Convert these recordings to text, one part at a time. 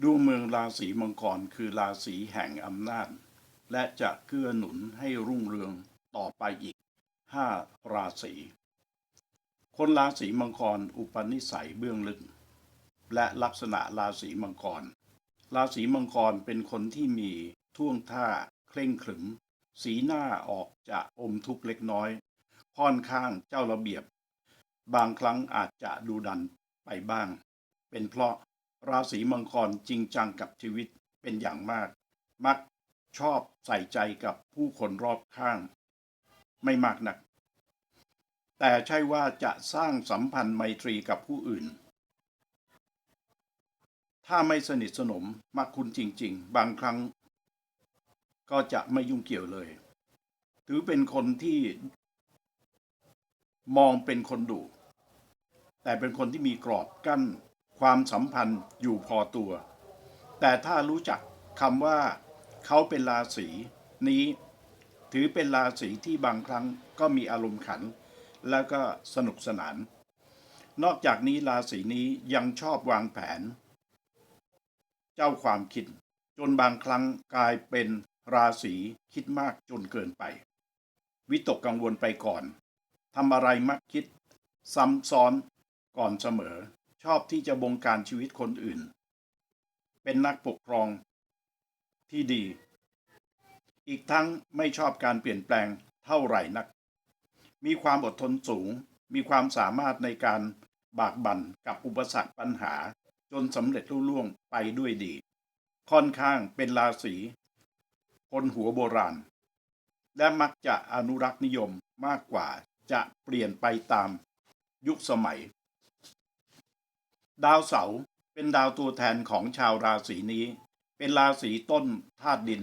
ดวงเมืองราศีมังกรคือราศีแห่งอำนาจ และจะเกื้อหนุนให้รุ่งเรืองต่อไปอีกห้าราศี คนราศีมังกรอุปนิสัยเบื้องลึก และลักษณะราศีมังกร ราศีมังกรเป็นคนที่มีท่วงท่าเคร่งขรึม สีหน้าออกจะอมทุกข์เล็กน้อย ค่อนข้างเจ้าระเบียบ บางครั้งอาจจะดูดันไปบ้าง เป็นเพราะ ราศีมังกรจริงจังกับชีวิตเป็นอย่างมาก มักชอบใส่ใจกับผู้คนรอบข้าง ไม่มากนัก แต่ใช่ว่าจะสร้างสัมพันธ์ไมตรีกับผู้อื่น ถ้าไม่สนิทสนมมักคุณจริง ๆ บางครั้ง ก็จะไม่ยุ่งเกี่ยวเลย ถือเป็นคนที่มองเป็นคนดุแต่เป็นคนที่มีกรอบกั้น ความสัมพันธ์อยู่พอตัว แต่ถ้ารู้จักคำว่า เขาเป็นราศีนี้ ถือเป็นราศีที่บางครั้งก็มีอารมณ์ขัน แล้วก็สนุกสนาน นอกจากนี้ราศีนี้ยังชอบวางแผน เจ้าความคิด จนบางครั้งกลายเป็นราศีคิดมากจนเกินไป วิตกกังวลไปก่อนทำอะไรมักคิด ซ้ำซ้อนก่อนเสมอ ชอบที่จะบงการชีวิตคนอื่น เป็นนักปกครองที่ดี อีกทั้งไม่ชอบการเปลี่ยนแปลงเท่าไหร่นัก มีความอดทนสูง มีความสามารถในการบากบั่นกับอุปสรรคปัญหา จนสำเร็จลุล่วงไปด้วยดี ค่อนข้างเป็นราศีคนหัวโบราณ และมักจะอนุรักษ์นิยมมากกว่าจะเปลี่ยนไปตามยุคสมัย ดาวเสาร์เป็นดาวตัวแทนของชาวราศีนี้ เป็นราศีต้นธาตุดิน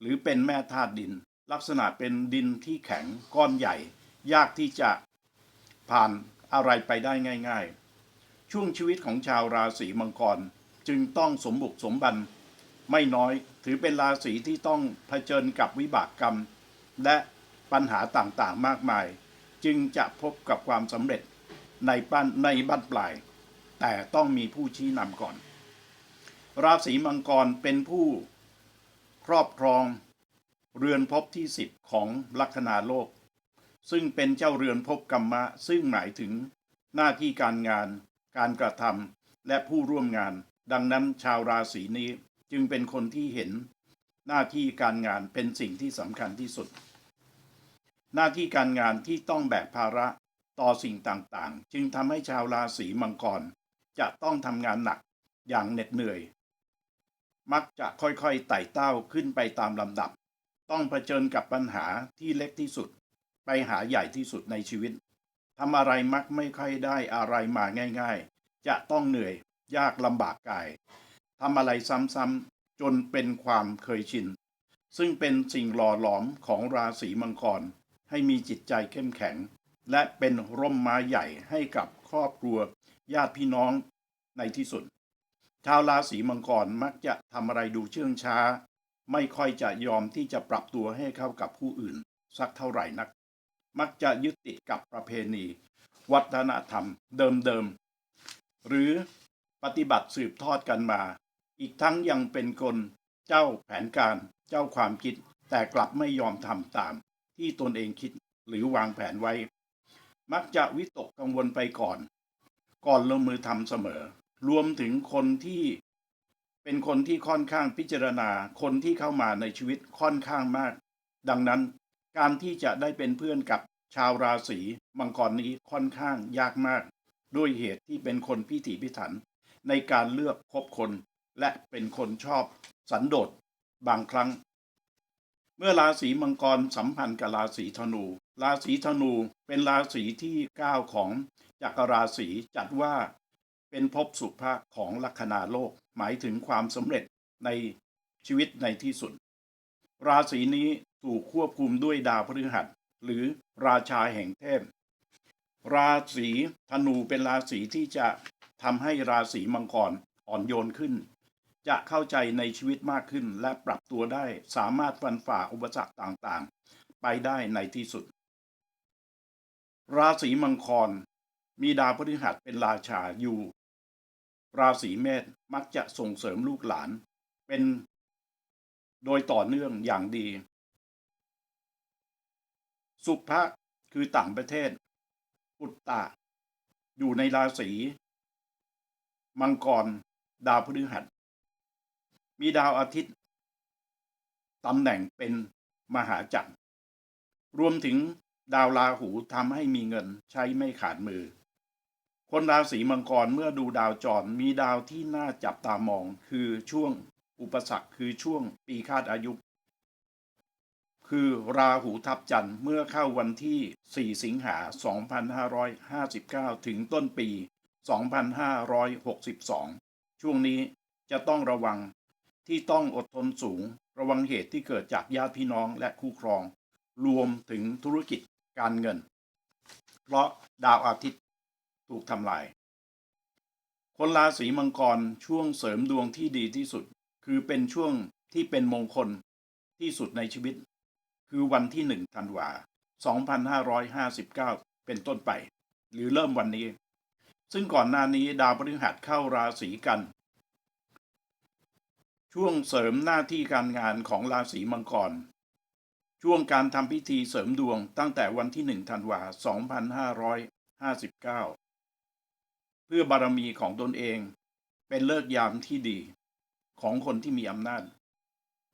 หรือเป็นแม่ธาตุดิน ลักษณะเป็นดินที่แข็งก้อนใหญ่ ยากที่จะผ่านอะไรไปได้ง่าย ๆ ช่วงชีวิตของชาวราศีมังกรจึงต้องสมบุกสมบัน ไม่น้อยถือเป็นราศีที่ต้องเผชิญกับวิบากกรรม และปัญหาต่างๆมากมาย จึงจะพบกับความสำเร็จในบ้านในบ้านปลาย แต่ต้องมีผู้ชี้นำก่อน ราศีมังกรเป็นผู้ครอบครองเรือนภพที่สิบของลัคนาโลก ซึ่งเป็นเจ้าเรือนภพกรรมะ ซึ่งหมายถึงหน้าที่การงาน การกระทำและผู้ร่วมงาน ดังนั้นชาวราศีนี้จึงเป็นคนที่เห็น หน้าที่การงานเป็นสิ่งที่สำคัญที่สุด หน้าที่การงานที่ต้องแบกภาระต่อสิ่งต่างๆ จึงทำให้ชาวราศีมังกร จะต้องทำงานหนักอย่างเหน็ดเหนื่อย มักจะค่อยๆไต่เต้าขึ้นไปตามลำดับ ต้องเผชิญกับปัญหาที่เล็กที่สุด ไปหาใหญ่ที่สุดในชีวิตทำอะไรมักไม่ค่อยได้อะไรมาง่ายๆ จะต้องเหนื่อยยากลำบากกายทำอะไรซ้ำๆจนเป็นความเคยชิน ซึ่งเป็นสิ่งหล่อหลอมของราศีมังกรให้มีจิตใจเข้มแข็ง และเป็นร่มไม้ใหญ่ให้กับครอบครัว ญาติพี่น้องในที่สุด ชาวราศีมังกรมักจะทำอะไรดูเชื่องช้า ไม่ค่อยจะยอมที่จะปรับตัวให้เข้ากับผู้อื่น สักเท่าไหร่นัก มักจะยึดติดกับประเพณี วัฒนธรรมเดิมๆ หรือปฏิบัติสืบทอดกันมา อีกทั้งยังเป็นคนเจ้าแผนการเจ้าความคิด แต่กลับไม่ยอมทำตาม ที่ตนเองคิดหรือวางแผนไว้ มักจะวิตกกังวลไปก่อน ก่อนลงมือทำเสมอ รวมถึงคนที่เป็นคนที่ค่อนข้างพิจารณาคนที่เข้ามาในชีวิตค่อนข้างมาก ดังนั้นการที่จะได้เป็นเพื่อนกับชาวราศีมังกรนี้ค่อนข้างยากมาก ด้วยเหตุที่เป็นคนพิถีพิถัน ในการเลือกคบคน และเป็นคนชอบ สันโดษบางครั้ง เมื่อราศีมังกรสัมพันธ์กับราศีธนู ราศีธนูเป็นราศีที่เก้าของจักรราศีจัดว่าเป็นภพสุภาของลัคนาโลก หมายถึงความสำเร็จในชีวิตในที่สุด ราศีนี้ถูกควบคุมด้วยดาวพฤหัส หรือราชาแห่งเทพราศีธนูเป็นราศีที่จะทำให้ราศีมังกรอ่อนโยนขึ้น จะเข้าใจในชีวิตมากขึ้นและปรับตัวได้สามารถฟันฝ่าอุปสรรคต่างๆ ไปได้ในที่สุด ราศีมังกรมีดาวพฤหัสเป็นราชาอยู่ ราศีเมษมักจะส่งเสริมลูกหลาน เป็นโดยต่อเนื่องอย่างดี สุภะคือต่างประเทศ อุตตะ อยู่ในราศี มังกร ดาวพฤหัส มีดาวอาทิตย์ตำแหน่งเป็นมหาจักร รวมถึง ดาวราหูทำให้มีเงินใช้ไม่ขาดมือ คนราศีมังกรเมื่อดูดาวจรมีดาวที่น่าจับตามองคือช่วงอุปสรรคคือช่วงปีคาดอายุ คือราหูทับจันทร์เมื่อเข้าวันที่ 4 สิงหา 2559 ถึงต้นปี 2562 ช่วงนี้จะต้องระวังที่ต้องอดทนสูง ระวังเหตุที่เกิดจากญาติพี่น้องและคู่ครอง รวมถึงธุรกิจ การเงิน เพราะดาวอาทิตย์ถูกทำลาย คนราศีมังกรช่วงเสริมดวงที่ดีที่สุด คือเป็นช่วงที่เป็นมงคลที่สุดในชีวิต คือวันที่หนึ่งธันวา 2559 เป็นต้นไป หรือเริ่มวันนี้ ซึ่งก่อนหน้านี้ดาวพฤหัสเข้าราศีกัน ช่วงเสริมหน้าที่การงานของราศีมังกร ช่วงการทำพิธีเสริมดวงตั้งแต่วันที่ 1 ธันวา 2559 เพื่อบารมีของตนเอง เป็นเลิกยามที่ดีของคนที่มีอำนาจ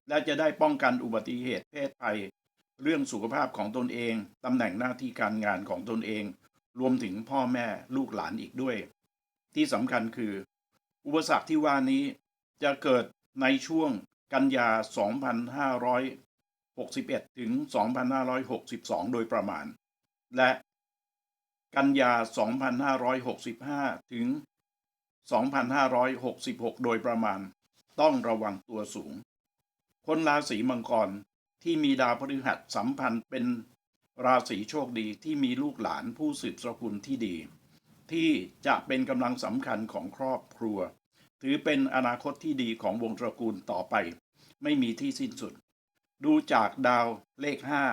และจะได้ป้องกันอุบัติเหตุเพศภัย เรื่องสุขภาพของตนเองตำแหน่งหน้าที่การงานของตนเอง รวมถึงพ่อแม่ลูกหลานอีกด้วย ที่สำคัญคือ อุปสรรคที่ว่านี้จะเกิดในช่วงกันยา 2561 ถึง 2562 โดยประมาณ และกันยา 2565 ถึง 2566 โดยประมาณ ต้องระวังตัวสูง คนราศีมังกรที่มีดาวพฤหัสสัมพันธ์เป็นราศีโชคดีที่มีลูกหลานผู้สืบสกุลที่ดี ที่จะเป็นกำลังสำคัญของครอบครัว ถือเป็นอนาคตที่ดีของวงตระกูลต่อไป ไม่มีที่สิ้นสุด ดูจากดาวเลขห้า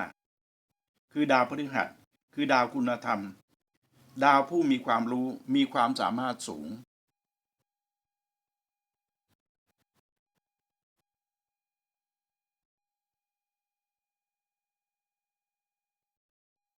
คือดาวพฤหัส คือดาวคุณธรรม ดาวผู้มีความรู้มีความสามารถสูง